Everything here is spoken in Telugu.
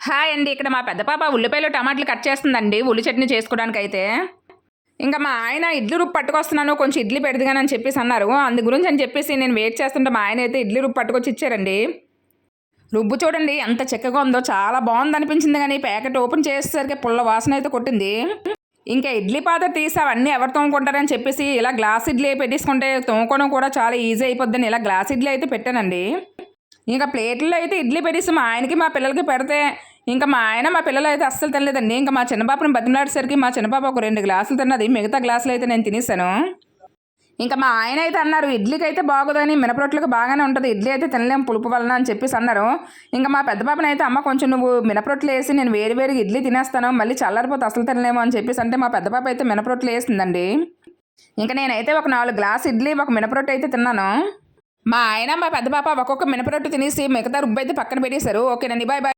హాయ్ అండి ఇక్కడ మా పెద్ద పాప ఉల్లిపాయలు టమాటాలు కట్ చేస్తుందండి ఉల్లి చట్నీ చేసుకోవడానికి అయితే ఇంకా మా ఆయన ఇడ్లీ రూపు పట్టుకొస్తున్నాను కొంచెం ఇడ్లీ పెడదుగానని చెప్పేసి అన్నారు. అందు గురించి అని చెప్పేసి నేను వెయిట్ చేస్తుంటే మా ఆయన అయితే ఇడ్లీ రూపు పట్టుకొచ్చి ఇచ్చారండి. రుబ్బు చూడండి ఎంత చక్కగా ఉందో చాలా బాగుంది అనిపించింది కానీ ప్యాకెట్ ఓపెన్ చేసేసరికి పుల్ల వాసన అయితే కొట్టింది. ఇంకా ఇడ్లీ పాత్ర తీసి అవన్నీ ఎవరు తోముకుంటారని చెప్పేసి ఇలా గ్లాస్ ఇడ్లీ పెట్టేసుకుంటే తోముకోవడం కూడా చాలా ఈజీ అయిపోద్దని ఇలా గ్లాస్ ఇడ్లీ అయితే పెట్టానండి. ఇంకా ప్లేట్లో అయితే ఇడ్లీ పెట్టేసి మా ఆయనకి మా పిల్లలకి పెడితే ఇంకా మా ఆయన మా పిల్లలు అయితే అస్సలు తినలేదండి. ఇంకా మా చిన్నబాబుని బతిమలాడేసరికి మా చిన్నబాబు ఒక రెండు గ్లాసులు తిన్నది. మిగతా గ్లాసులు అయితే నేను తినేసాను ఇంకా మా ఆయన అయితే అన్నారు ఇడ్లీకి అయితే బాగోదని మినపరొట్లకు బాగానే ఉంటుంది. ఇడ్లీ అయితే తినలేము పులుపు వలన అని చెప్పేసి అన్నారు. ఇంకా మా పెద్ద పాపని అయితే అమ్మ కొంచెం నువ్వు మినపరొట్లు వేసి నేను వేడి వేరుగా ఇడ్లీ తినేస్తాను. మళ్ళీ చల్లారిపోతే అసలు తినలేము అని చెప్పేసి అంటే మా పెద్ద పాప అయితే మినపరొట్లు వేసిందండి. ఇంకా నేనైతే ఒక నాలుగు గ్లాస్ ఇడ్లీ ఒక మినపరొట్టు అయితే తిన్నాను. మా ఆయన మా పెద్ద పాప ఒక్కొక్క మినపరొట్టు తినేసి మిగతా రుబ్బు అయితే పక్కన పెట్టేశారు. ఓకేనండి బాయ్ బాయ్.